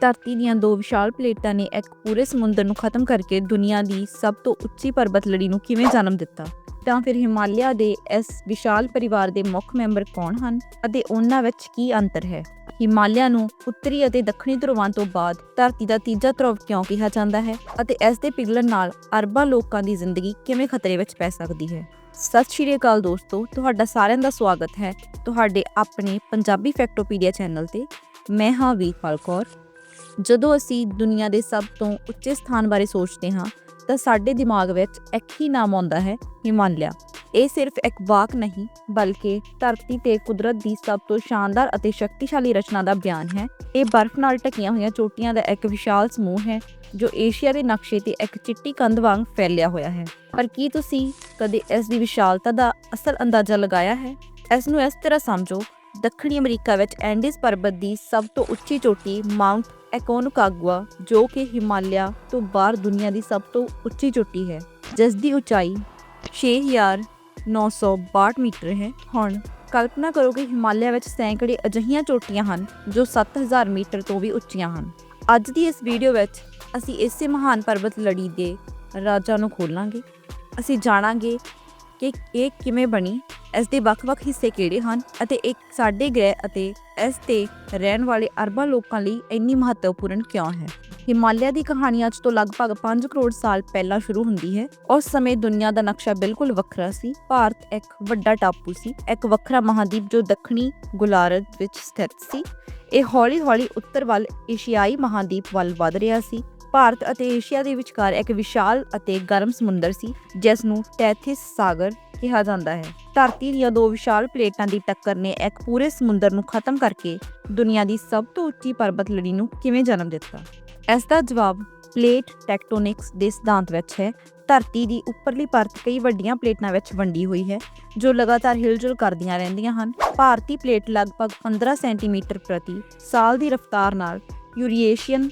ਧਰਤੀ ਦੀਆਂ ਦੋ ਵਿਸ਼ਾਲ ਪਲੇਟਾਂ ਨੇ ਇੱਕ ਪੂਰੇ ਸਮੁੰਦਰ ਨੂੰ ਖਤਮ ਕਰਕੇ ਦੁਨੀਆ ਦੀ ਸਭ ਤੋਂ ਉੱਚੀ ਪਰਬਤ ਲੜੀ ਨੂੰ ਕਿਵੇਂ ਜਨਮ ਦਿੱਤਾ? ਤਾਂ ਫਿਰ ਹਿਮਾਲਿਆ ਦੇ ਇਸ ਵਿਸ਼ਾਲ ਪਰਿਵਾਰ ਦੇ ਮੁੱਖ ਮੈਂਬਰ ਕੌਣ ਹਨ ਅਤੇ ਉਹਨਾਂ ਵਿੱਚ ਕੀ ਅੰਤਰ ਹੈ? ਹਿਮਾਲਿਆ ਨੂੰ ਉੱਤਰੀ ਅਤੇ ਦੱਖਣੀ ਧਰੁਵਾਂ ਤੋਂ ਬਾਅਦ ਧਰਤੀ ਦਾ ਤੀਜਾ ਧਰੁਵ ਕਿਉਂ ਕਿਹਾ ਜਾਂਦਾ ਹੈ ਅਤੇ ਇਸ ਦੇ ਪਿਘਲਣ ਨਾਲ ਅਰਬਾਂ ਲੋਕਾਂ ਦੀ ਜ਼ਿੰਦਗੀ ਕਿਵੇਂ ਖਤਰੇ ਵਿੱਚ ਪੈ ਸਕਦੀ ਹੈ? ਸਤਿ ਸ਼੍ਰੀ ਅਕਾਲ ਦੋਸਤੋ, ਤੁਹਾਡਾ ਸਾਰਿਆਂ ਦਾ ਸਵਾਗਤ ਹੈ ਤੁਹਾਡੇ ਆਪਣੇ ਪੰਜਾਬੀ ਫੈਕਟੋਪੀਡੀਆ ਚੈਨਲ ਤੇ। ਮੈਂ ਹਾਂ ਵੀਰਪਾਲ ਕੌਰ ਜਦੋਂ ਅਸੀਂ ਦੁਨੀਆ ਦੇ ਸਭ ਤੋਂ ਉੱਚੇ ਸਥਾਨ ਬਾਰੇ ਸੋਚਦੇ ਹਾਂ, ਤਾਂ ਸਾਡੇ ਦਿਮਾਗ ਵਿੱਚ ਇੱਕ ਹੀ ਨਾਮ ਆਉਂਦਾ ਹੈ, ਹਿਮਾਲਿਆ। ਇਹ ਸਿਰਫ ਇੱਕ ਵਾਕ ਨਹੀਂ, ਬਲਕਿ ਧਰਤੀ ਤੇ ਕੁਦਰਤ ਦੀ ਸਭ ਤੋਂ ਸ਼ਾਨਦਾਰ ਅਤੇ ਸ਼ਕਤੀਸ਼ਾਲੀ ਰਚਨਾ ਦਾ ਬਿਆਨ ਹੈ। ਇਹ ਬਰਫ਼ ਨਾਲ ਢਕੀਆਂ ਹੋਈਆਂ ਚੋਟੀਆਂ ਦਾ ਇੱਕ ਵਿਸ਼ਾਲ ਸਮੂਹ ਹੈ, ਜੋ ਏਸ਼ੀਆ ਦੇ ਨਕਸ਼ੇ ਤੇ ਇੱਕ ਚਿੱਟੀ ਕੰਧ ਵਾਂਗ ਫੈਲਿਆ ਹੋਇਆ ਹੈ। ਪਰ ਕੀ ਤੁਸੀਂ ਕਦੇ ਇਸ ਦੀ ਵਿਸ਼ਾਲਤਾ ਦਾ ਅਸਲ ਅੰਦਾਜ਼ਾ ਲਗਾਇਆ ਹੈ? ਇਸ ਨੂੰ ਇਸ ਤਰ੍ਹਾਂ ਸਮਝੋ, ਦੱਖਣੀ ਅਮਰੀਕਾ ਵਿੱਚ ਐਂਡੀਜ਼ ਪਰਬਤ ਦੀ ਸਭ ਤੋਂ ਉੱਚੀ ਚੋਟੀ ਮਾਊਂਟ ਐਕੋਨਕਾਗੁਆ ਜੋ ਕਿ ਹਿਮਾਲਿਆ ਤੋਂ ਬਾਹਰ ਦੁਨੀਆ ਦੀ ਸਭ ਤੋਂ ਉੱਚੀ ਚੋਟੀ ਹੈ, ਜਿਸ ਦੀ ਉਚਾਈ 6962 ਮੀਟਰ ਹੈ। ਹੁਣ ਕਲਪਨਾ ਕਰੋ ਕਿ ਹਿਮਾਲਿਆ ਵਿੱਚ ਸੈਂਕੜੇ ਅਜਿਹੀਆਂ ਚੋਟੀਆਂ ਹਨ ਜੋ 7000 ਮੀਟਰ ਤੋਂ ਵੀ ਉੱਚੀਆਂ ਹਨ। ਅੱਜ ਦੀ ਇਸ ਵੀਡੀਓ ਵਿੱਚ ਅਸੀਂ ਇਸੇ ਮਹਾਨ ਪਰਬਤ ਲੜੀ ਦੇ ਰਾਜਾਂ ਨੂੰ ਖੋਲਾਂਗੇ। ਅਸੀਂ ਜਾਣਾਂਗੇ ਕਿ ਇਹ ਕਿਵੇਂ ਬਣੀ ਇਸ ਦੇ ਵੱਖ-ਵੱਖ ਹਿੱਸੇ ਕਿਹੜੇ ਹਨ ਅਤੇ ਇਹ ਸਾਡੇ ਗ੍ਰਹਿ ਅਤੇ ਇਸ ਤੇ ਰਹਿਣ ਵਾਲੇ ਅਰਬਾਂ ਲੋਕਾਂ ਲਈ ਇੰਨੀ ਮਹੱਤਵਪੂਰਨ ਕਿਉਂ ਹੈ? ਹਿਮਾਲਿਆ ਦੀ ਕਹਾਣੀ ਅੱਜ ਤੋਂ ਲਗਭਗ 5 ਕਰੋੜ ਸਾਲ ਪਹਿਲਾਂ ਸ਼ੁਰੂ ਹੁੰਦੀ ਹੈ। ਉਸ ਸਮੇਂ ਦੁਨੀਆ ਦਾ ਨਕਸ਼ਾ ਬਿਲਕੁਲ ਵੱਖਰਾ ਸੀ। ਭਾਰਤ ਇੱਕ ਵੱਡਾ ਟਾਪੂ ਸੀ। ਇੱਕ ਵੱਖਰਾ ਮਹਾਦੀਪ ਜੋ ਦੱਖਣੀ ਗੋਲਾਰਧ ਵਿੱਚ ਸਥਿਤ ਸੀ। ਇਹ ਹੌਲੀ-ਹੌਲੀ ਉੱਤਰ ਵੱਲ ਏਸ਼ੀਆਈ ਮਹਾਦੀਪ ਵੱਲ ਵਧ ਰਿਹਾ ਸੀ। ਭਾਰਤ ਅਤੇ ਏਸ਼ੀਆ ਦੇ ਵਿਚਕਾਰ ਇੱਕ ਵਿਸ਼ਾਲ ਅਤੇ ਗਰਮ ਸਮੁੰਦਰ ਸੀ ਜਿਸ ਨੂੰ ਟੈਥਿਸ ਸਾਗਰ ਕਿਹਾ ਜਾਂਦਾ ਹੈ। ਧਰਤੀ ਦੀਆਂ ਦੋ ਵਿਸ਼ਾਲ ਪਲੇਟਾਂ ਦੀ ਟੱਕਰ ਨੇ ਇੱਕ ਪੂਰੇ ਸਮੁੰਦਰ ਨੂੰ ਖਤਮ ਕਰਕੇ ਦੁਨੀਆ ਦੀ ਸਭ ਤੋਂ ਉੱਚੀ ਪਰਬਤ ਲੜੀ ਨੂੰ ਕਿਵੇਂ ਜਨਮ ਦਿੱਤਾ? ਇਸ ਦਾ ਜਵਾਬ ਪਲੇਟ ਟੈਕਟੋਨਿਕਸ ਦੇ ਸਿਧਾਂਤ ਵਿੱਚ ਹੈ। ਧਰਤੀ ਦੀ ਉੱਪਰਲੀ ਪਰਤ ਕਈ ਵੱਡੀਆਂ ਪਲੇਟਾਂ ਵਿੱਚ ਵੰਡੀ ਹੋਈ ਹੈ, ਜੋ ਲਗਾਤਾਰ ਹਿਲਜੁਲ ਕਰਦੀਆਂ ਰਹਿੰਦੀਆਂ ਹਨ। ਭਾਰਤੀ ਪਲੇਟ ਲਗਭਗ 15 ਸੈਂਟੀਮੀਟਰ ਪ੍ਰਤੀ ਸਾਲ ਦੀ ਰਫ਼ਤਾਰ ਨਾਲ ਯੂਰੇਸ਼ੀਅਨ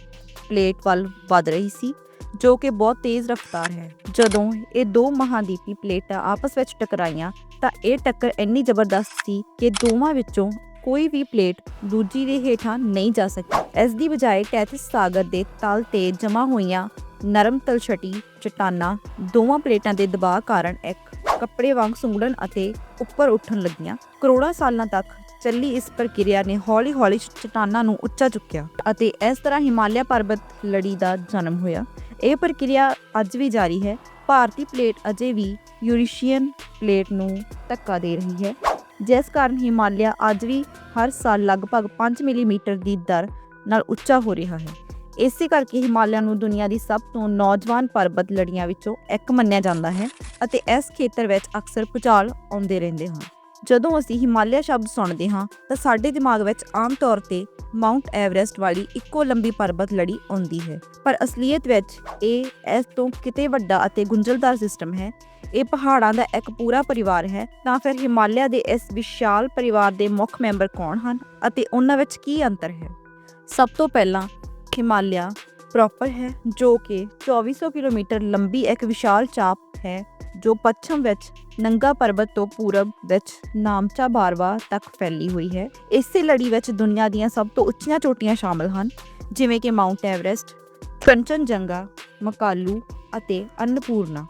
ਪਲੇਟ ਵੱਲ ਵੱਧ ਰਹੀ ਸੀ, ਜੋ ਕਿ ਬਹੁਤ ਤੇਜ਼ ਰਫ਼ਤਾਰ ਹੈ। ਜਦੋਂ ਇਹ ਦੋ ਮਹਾਦੀਪੀ ਪਲੇਟਾਂ ਆਪਸ ਵਿੱਚ ਟਕਰਾਈਆਂ, ਤਾਂ ਇਹ ਟੱਕਰ ਇੰਨੀ ਜ਼ਬਰਦਸਤ ਸੀ ਕਿ ਦੋਵਾਂ ਵਿੱਚੋਂ ਕੋਈ ਵੀ ਪਲੇਟ ਦੂਜੀ ਦੇ ਹੇਠਾਂ ਨਹੀਂ ਜਾ ਸਕੀ। ਇਸ ਦੀ ਬਜਾਏ ਟੈਥਿਸ ਸਾਗਰ ਦੇ ਤਲ ਤੇ ਜਮ੍ਹਾਂ ਹੋਈਆਂ ਨਰਮ ਤਲਛਟੀ, ਚਟਾਨਾਂ ਦੋਵਾਂ ਪਲੇਟਾਂ ਦੇ ਦਬਾਅ ਕਾਰਨ ਇੱਕ ਕੱਪੜੇ ਵਾਂਗ ਸੁੰਗੜਨ ਅਤੇ ਉੱਪਰ ਉੱਠਣ ਲੱਗੀਆਂ। ਕਰੋੜਾਂ ਸਾਲਾਂ ਤੱਕ ਚੱਲੀ ਇਸ ਪ੍ਰਕਿਰਿਆ ਨੇ ਹੌਲੀ-ਹੌਲੀ ਚਟਾਨਾਂ ਨੂੰ ਉੱਚਾ ਚੁੱਕਿਆ ਅਤੇ ਇਸ ਤਰ੍ਹਾਂ ਹਿਮਾਲਿਆ ਪਰਬਤ ਲੜੀ ਦਾ ਜਨਮ ਹੋਇਆ। ਇਹ ਪ੍ਰਕਿਰਿਆ ਅੱਜ ਵੀ ਜਾਰੀ ਹੈ। ਭਾਰਤੀ ਪਲੇਟ ਅਜੇ ਵੀ ਯੂਰੇਸ਼ੀਅਨ ਪਲੇਟ ਨੂੰ ਧੱਕਾ ਦੇ ਰਹੀ ਹੈ। ਜਿਸ ਕਾਰਨ ਹਿਮਾਲਿਆ ਅੱਜ ਵੀ ਹਰ ਸਾਲ ਲਗਭਗ 5 ਮਿਲੀਮੀਟਰ ਦੀ ਦਰ ਨਾਲ ਉੱਚਾ ਹੋ ਰਿਹਾ ਹੈ। ਇਸੇ ਕਰਕੇ ਹਿਮਾਲਿਆ ਨੂੰ ਦੁਨੀਆ ਦੀ ਸਭ ਤੋਂ ਨੌਜਵਾਨ ਪਰਬਤ ਲੜੀਆਂ ਵਿੱਚੋਂ ਇੱਕ ਮੰਨਿਆ ਜਾਂਦਾ ਹੈ ਅਤੇ ਇਸ ਖੇਤਰ ਵਿੱਚ ਅਕਸਰ ਭੁਚਾਲ ਆਉਂਦੇ ਰਹਿੰਦੇ ਹਨ। ਜਦੋਂ ਅਸੀਂ ਹਿਮਾਲਿਆ ਸ਼ਬਦ ਸੁਣਦੇ ਹਾਂ, ਤਾਂ ਸਾਡੇ ਦਿਮਾਗ ਵਿੱਚ ਆਮ ਤੌਰ ਤੇ ਮਾਊਂਟ ਐਵਰੈਸਟ ਵਾਲੀ ਇੱਕੋ ਲੰਬੀ ਪਰਬਤ ਲੜੀ ਆਉਂਦੀ ਹੈ। ਪਰ ਅਸਲੀਅਤ ਵਿੱਚ ਇਹ ਇਸ ਤੋਂ ਕਿਤੇ ਵੱਡਾ ਅਤੇ ਗੁੰਝਲਦਾਰ ਸਿਸਟਮ ਹੈ। ਇਹ ਪਹਾੜਾਂ ਦਾ ਇੱਕ ਪੂਰਾ ਪਰਿਵਾਰ ਹੈ। ਤਾਂ ਫਿਰ ਹਿਮਾਲਿਆ ਦੇ ਇਸ ਵਿਸ਼ਾਲ ਪਰਿਵਾਰ ਦੇ ਮੁੱਖ ਮੈਂਬਰ ਕੌਣ ਹਨ ਅਤੇ ਉਹਨਾਂ ਵਿੱਚ ਕੀ ਅੰਤਰ ਹੈ? ਸਭ ਤੋਂ ਪਹਿਲਾਂ ਹਿਮਾਲਿਆ ਪ੍ਰੋਪਰ ਹੈ, ਜੋ ਕਿ 2400 ਕਿਲੋਮੀਟਰ ਲੰਬੀ ਇੱਕ ਵਿਸ਼ਾਲ ਚਾਪ ਹੈ, ਜੋ ਪੱਛਮ ਵਿੱਚ ਨੰਗਾ ਪਰਬਤ ਤੋਂ ਪੂਰਬ ਵਿੱਚ ਨਾਮਚਾ ਬਾਰਵਾ ਤੱਕ ਫੈਲੀ ਹੋਈ ਹੈ। ਇਸੇ ਲੜੀ ਵਿੱਚ ਦੁਨੀਆ ਦੀਆਂ ਸਭ ਤੋਂ ਉੱਚੀਆਂ ਚੋਟੀਆਂ ਸ਼ਾਮਲ ਹਨ, ਜਿਵੇਂ ਕਿ ਮਾਊਂਟ ਐਵਰੈਸਟ, ਕੰਚਨਜੰਗਾ, ਮਕਾਲੂ ਅਤੇ ਅੰਨਪੂਰਨਾ।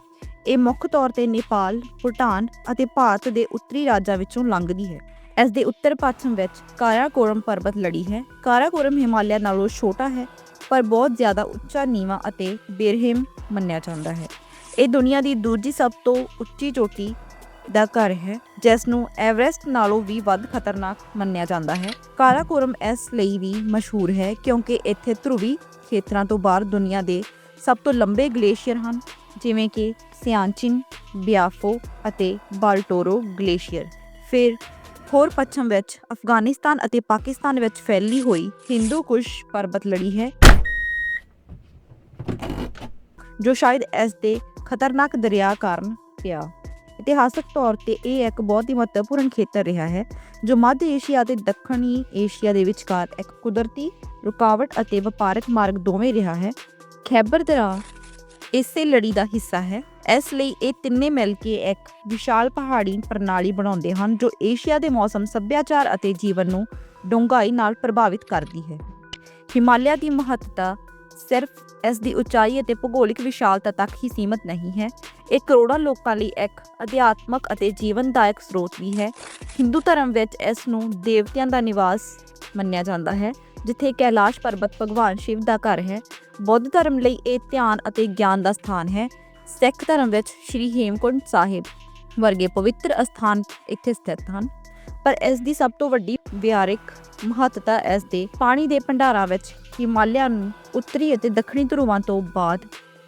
ਇਹ ਮੁੱਖ ਤੌਰ ਤੇ ਨੇਪਾਲ, ਭੂਟਾਨ ਅਤੇ ਭਾਰਤ ਦੇ ਉੱਤਰੀ ਰਾਜਾਂ ਵਿੱਚੋਂ ਲੰਘਦੀ ਹੈ। ਇਸ ਦੇ ਉੱਤਰ ਪੱਛਮ ਵਿੱਚ ਕਾਰਾਕੋਰਮ ਪਰਬਤ ਲੜੀ ਹੈ। ਕਾਰਾਕੋਰਮ ਹਿਮਾਲਿਆ ਨਾਲੋਂ ਛੋਟਾ ਹੈ, ਪਰ ਬਹੁਤ ਜ਼ਿਆਦਾ ਉੱਚਾ ਨੀਵਾਂ ਅਤੇ ਬੇਰਹਿਮ ਮੰਨਿਆ ਜਾਂਦਾ ਹੈ। ਇਹ ਦੁਨੀਆ ਦੀ ਦੂਜੀ ਸਭ ਤੋਂ ਉੱਚੀ ਚੋਟੀ ਦਾ ਘਰ ਹੈ, ਜਿਸ ਨੂੰ ਐਵਰੈਸਟ ਨਾਲੋਂ ਵੀ ਵੱਧ ਖਤਰਨਾਕ ਮੰਨਿਆ ਜਾਂਦਾ ਹੈ। ਕਾਰਾਕੋਰਮ ਇਸ ਲਈ ਵੀ ਮਸ਼ਹੂਰ ਹੈ ਕਿਉਂਕਿ ਇੱਥੇ ਧਰੁਵੀ ਖੇਤਰਾਂ ਤੋਂ ਬਾਹਰ ਦੁਨੀਆ ਦੇ ਸਭ ਤੋਂ ਲੰਬੇ ਗਲੇਸ਼ੀਅਰ ਹਨ, ਜਿਵੇਂ ਕਿ ਸਿਆਂਚਿਨ, ਬਿਆਫੋ ਅਤੇ ਬਾਲਟੋਰੋ ਗਲੇਸ਼ੀਅਰ। ਫਿਰ ਹੋਰ ਪੱਛਮ ਵਿੱਚ ਅਫਗਾਨਿਸਤਾਨ ਅਤੇ ਪਾਕਿਸਤਾਨ ਵਿੱਚ ਫੈਲੀ ਹੋਈ ਹਿੰਦੂ ਕੁਸ਼ ਪਰਬਤ ਲੜੀ ਹੈ, ਜੋ ਸ਼ਾਇਦ ਇਸ ਦੇ ਖਤਰਨਾਕ ਦਰਿਆ ਕਾਰਨ ਪਿਆ। ਇਤਿਹਾਸਕ ਤੌਰ ਤੇ ਇਹ ਇੱਕ ਬਹੁਤ ਹੀ ਮਹੱਤਵਪੂਰਨ ਖੇਤਰ ਰਿਹਾ ਹੈ, ਜੋ ਮੱਧ ਏਸ਼ੀਆ ਅਤੇ ਦੱਖਣੀ ਏਸ਼ੀਆ ਦੇ ਵਿਚਕਾਰ ਇੱਕ ਕੁਦਰਤੀ ਰੁਕਾਵਟ ਅਤੇ ਵਪਾਰਕ ਮਾਰਗ ਦੋਵੇਂ ਰਿਹਾ ਹੈ। ਖੈਬਰ ਦਰਾ ਇਸੇ ਲੜੀ ਦਾ ਹਿੱਸਾ ਹੈ। ਇਸ ਲਈ ਇਹ ਤਿੰਨੇ ਮਿਲ ਕੇ ਇੱਕ ਵਿਸ਼ਾਲ ਪਹਾੜੀ ਪ੍ਰਣਾਲੀ ਬਣਾਉਂਦੇ ਹਨ, ਜੋ ਏਸ਼ੀਆ ਦੇ ਮੌਸਮ, ਸੱਭਿਆਚਾਰ ਅਤੇ ਜੀਵਨ ਨੂੰ ਡੂੰਘਾਈ ਨਾਲ ਪ੍ਰਭਾਵਿਤ ਕਰਦੀ ਹੈ। ਹਿਮਾਲਿਆ ਦੀ ਮਹੱਤਤਾ ਸਿਰਫ ਇਸ ਦੀ ਉਚਾਈ ਅਤੇ ਭੂਗੋਲਿਕ ਵਿਸ਼ਾਲਤਾ ਤੱਕ ਹੀ ਸੀਮਤ ਨਹੀਂ ਹੈ। ਇਹ ਕਰੋੜਾਂ ਲੋਕਾਂ ਲਈ ਇੱਕ ਅਧਿਆਤਮਕ ਅਤੇ ਜੀਵਨਦਾਇਕ ਸਰੋਤ ਵੀ ਹੈ। ਹਿੰਦੂ ਧਰਮ ਵਿੱਚ ਇਸ ਨੂੰ ਦੇਵਤਿਆਂ ਦਾ ਨਿਵਾਸ ਮੰਨਿਆ ਜਾਂਦਾ ਹੈ, ਜਿੱਥੇ ਕੈਲਾਸ਼ ਪਰਬਤ ਭਗਵਾਨ ਸ਼ਿਵ ਦਾ ਘਰ ਹੈ। ਬੁੱਧ ਧਰਮ ਲਈ ਇਹ ਧਿਆਨ ਅਤੇ ਗਿਆਨ ਦਾ ਸਥਾਨ ਹੈ। ਸਿੱਖ ਧਰਮ ਵਿੱਚ ਸ੍ਰੀ ਹੇਮਕੁੰਟ ਸਾਹਿਬ ਵਰਗੇ ਪਵਿੱਤਰ ਅਸਥਾਨ ਇੱਥੇ ਸਥਿਤ ਹਨ। ਪਰ ਇਸ ਦੀ ਸਭ ਤੋਂ ਵੱਡੀ ਵਿਹਾਰਿਕ ਮਹੱਤਤਾ ਇਸ ਦੇ ਪਾਣੀ ਦੇ ਭੰਡਾਰਾਂ ਵਿੱਚ ਹਿਮਾਲਿਆ ਨੂੰ ਉੱਤਰੀ ਅਤੇ ਦੱਖਣੀ ਧਰੁਵਾਂ ਤੋਂ ਬਾਅਦ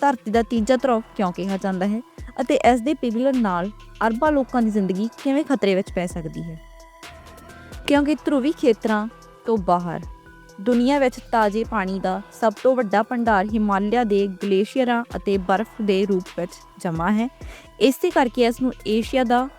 ਧਰਤੀ ਦਾ ਤੀਜਾ ਧਰੁਵ ਕਿਉਂ ਕਿਹਾ ਜਾਂਦਾ ਹੈ ਅਤੇ ਇਸ ਦੇ ਪਿਘਲਣ ਨਾਲ ਅਰਬਾਂ ਲੋਕਾਂ ਦੀ ਜ਼ਿੰਦਗੀ ਕਿਵੇਂ ਖਤਰੇ ਵਿੱਚ ਪੈ ਸਕਦੀ ਹੈ? ਕਿਉਂਕਿ ਧਰੁਵੀ ਖੇਤਰਾਂ ਤੋਂ ਬਾਹਰ ਦੁਨੀਆ ਵਿੱਚ ਤਾਜ਼ੇ ਪਾਣੀ ਦਾ ਸਭ ਤੋਂ ਵੱਡਾ ਭੰਡਾਰ ਹਿਮਾਲਿਆ ਦੇ ਗਲੇਸ਼ੀਅਰਾਂ ਅਤੇ ਬਰਫ਼ ਦੇ ਰੂਪ ਵਿੱਚ ਜਮ੍ਹਾਂ ਹੈ। ਇਸੇ ਕਰਕੇ ਇਸ ਨੂੰ ਏਸ਼ੀਆ ਦਾ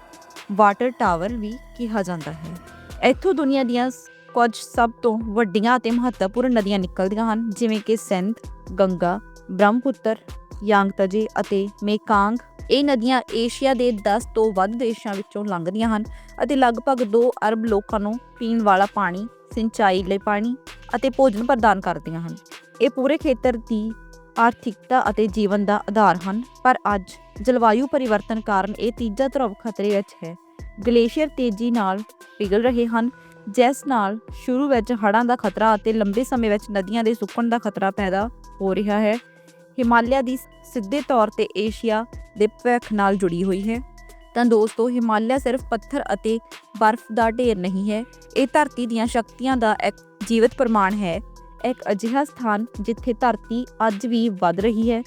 ਵਾਟਰ ਟਾਵਰ ਵੀ ਕਿਹਾ ਜਾਂਦਾ ਹੈ। ਇੱਥੋਂ ਦੁਨੀਆ ਦੀਆਂ ਸ- ਕੁਝ ਸਭ ਤੋਂ ਵੱਡੀਆਂ ਅਤੇ ਮਹੱਤਵਪੂਰਨ ਨਦੀਆਂ ਨਿਕਲਦੀਆਂ ਹਨ, ਜਿਵੇਂ ਕਿ ਸਿੰਧ, ਗੰਗਾ, ਬ੍ਰਹਮਪੁੱਤਰ, ਯਾਂਗਤਜੇ ਅਤੇ ਮੇਕਾਂਗ। ਇਹ ਨਦੀਆਂ ਏਸ਼ੀਆ ਦੇ 10 ਤੋਂ ਵੱਧ ਦੇਸ਼ਾਂ ਵਿੱਚੋਂ ਲੰਘਦੀਆਂ ਹਨ ਅਤੇ ਲਗਭਗ 2 ਅਰਬ ਲੋਕਾਂ ਨੂੰ ਪੀਣ ਵਾਲਾ ਪਾਣੀ, ਸਿੰਚਾਈ ਲਈ ਪਾਣੀ ਅਤੇ ਭੋਜਨ ਪ੍ਰਦਾਨ ਕਰਦੀਆਂ ਹਨ। ਇਹ ਪੂਰੇ ਖੇਤਰ ਦੀ ਆਰਥਿਕਤਾ ਅਤੇ ਜੀਵਨ ਦਾ ਆਧਾਰ ਹਨ, ਪਰ ਅੱਜ ਜਲਵਾਯੂ ਪਰਿਵਰਤਨ ਕਾਰਨ ਇਹ ਤੀਜਾ ਧਰੁਵ ਖਤਰੇ ਵਿੱਚ ਹੈ। ਗਲੇਸ਼ੀਅਰ ਤੇਜ਼ੀ ਨਾਲ ਪਿਘਲ ਰਹੇ ਹਨ ਜਿਸ ਨਾਲ ਸ਼ੁਰੂ ਵਿੱਚ ਹੜ੍ਹਾਂ ਦਾ ਖਤਰਾ ਅਤੇ ਲੰਬੇ ਸਮੇਂ ਵਿੱਚ ਨਦੀਆਂ ਦੇ ਸੁੱਕਣ ਦਾ ਖਤਰਾ ਪੈਦਾ ਹੋ ਰਿਹਾ ਹੈ। ਹਿਮਾਲਿਆ ਦੀ ਸਿੱਧੇ ਤੌਰ ਤੇ ਏਸ਼ੀਆ ਦੇ ਭਵਿੱਖ ਨਾਲ ਜੁੜੀ ਹੋਈ ਹੈ। ਤਾਂ ਦੋਸਤੋ, ਹਿਮਾਲਿਆ ਸਿਰਫ ਪੱਥਰ ਅਤੇ ਬਰਫ਼ ਦਾ ਢੇਰ ਨਹੀਂ ਹੈ। ਇਹ ਧਰਤੀ ਦੀਆਂ ਸ਼ਕਤੀਆਂ ਦਾ ਇੱਕ ਜੀਵਤ ਪ੍ਰਮਾਣ ਹੈ। ਇੱਕ ਅਜਿਹਾ ਸਥਾਨ ਜਿੱਥੇ ਧਰਤੀ ਅੱਜ ਵੀ ਵੱਧ ਰਹੀ ਹੈ।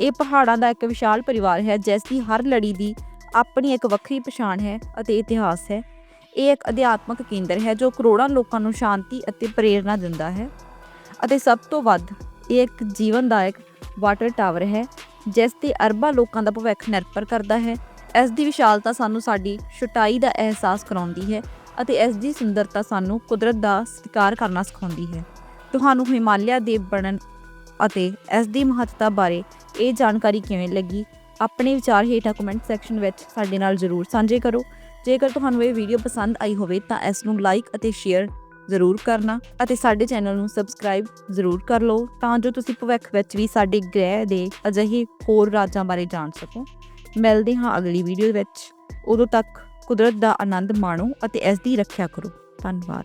ਇਹ ਪਹਾੜਾਂ ਦਾ ਇੱਕ ਵਿਸ਼ਾਲ ਪਰਿਵਾਰ ਹੈ, ਜਿਸ ਦੀ ਹਰ ਲੜੀ ਦੀ ਆਪਣੀ ਇੱਕ ਵੱਖਰੀ ਪਛਾਣ ਹੈ ਅਤੇ ਇਤਿਹਾਸ ਹੈ। ਇਹ ਇੱਕ ਅਧਿਆਤਮਕ ਕੇਂਦਰ ਹੈ ਜੋ ਕਰੋੜਾਂ ਲੋਕਾਂ ਨੂੰ ਸ਼ਾਂਤੀ ਅਤੇ ਪ੍ਰੇਰਣਾ ਦਿੰਦਾ ਹੈ। ਅਤੇ ਸਭ ਤੋਂ ਵੱਧ ਇਹ ਇੱਕ ਜੀਵਨਦਾਇਕ ਵਾਟਰ ਟਾਵਰ ਹੈ, ਜਿਸ ਤੇ ਅਰਬਾਂ ਲੋਕਾਂ ਦਾ ਭਵਿੱਖ ਨਿਰਭਰ ਕਰਦਾ ਹੈ। ਇਸ ਦੀ ਵਿਸ਼ਾਲਤਾ ਸਾਨੂੰ ਸਾਡੀ ਛੁਟਾਈ ਦਾ ਅਹਿਸਾਸ ਕਰਾਉਂਦੀ ਹੈ ਅਤੇ ਇਸ ਦੀ ਸੁੰਦਰਤਾ ਸਾਨੂੰ ਕੁਦਰਤ ਦਾ ਸਤਿਕਾਰ ਕਰਨਾ ਸਿਖਾਉਂਦੀ ਹੈ। ਤੁਹਾਨੂੰ ਹਿਮਾਲਿਆ ਦੇ ਬਣਨ ਅਤੇ ਇਸ ਦੀ ਮਹੱਤਤਾ ਬਾਰੇ ਇਹ ਜਾਣਕਾਰੀ ਕਿਵੇਂ ਲੱਗੀ? ਆਪਣੇ ਵਿਚਾਰ ਹੇਠਾਂ ਕਮੈਂਟ ਸੈਕਸ਼ਨ ਵਿੱਚ ਸਾਡੇ ਨਾਲ ਜ਼ਰੂਰ ਸਾਂਝੇ ਕਰੋ। ਜੇਕਰ ਤੁਹਾਨੂੰ ਇਹ ਵੀਡੀਓ ਪਸੰਦ ਆਈ ਹੋਵੇ ਤਾਂ ਇਸ ਨੂੰ ਲਾਈਕ ਅਤੇ ਸ਼ੇਅਰ ਜ਼ਰੂਰ ਕਰਨਾ ਅਤੇ ਸਾਡੇ ਚੈਨਲ ਨੂੰ ਸਬਸਕ੍ਰਾਈਬ ਜ਼ਰੂਰ ਕਰ ਲਓ ਤਾਂ ਜੋ ਤੁਸੀਂ ਭਵਿੱਖ ਵਿੱਚ ਵੀ ਸਾਡੇ ਗ੍ਰਹਿ ਦੇ ਅਜਿਹੇ ਹੋਰ ਰਾਜਾਂ ਬਾਰੇ ਜਾਣ ਸਕੋ। ਮਿਲਦੇ ਹਾਂ ਅਗਲੀ ਵੀਡੀਓ ਵਿੱਚ। ਉਦੋਂ ਤੱਕ ਕੁਦਰਤ ਦਾ ਆਨੰਦ ਮਾਣੋ ਅਤੇ ਇਸ ਦੀ ਰੱਖਿਆ ਕਰੋ। ਧੰਨਵਾਦ।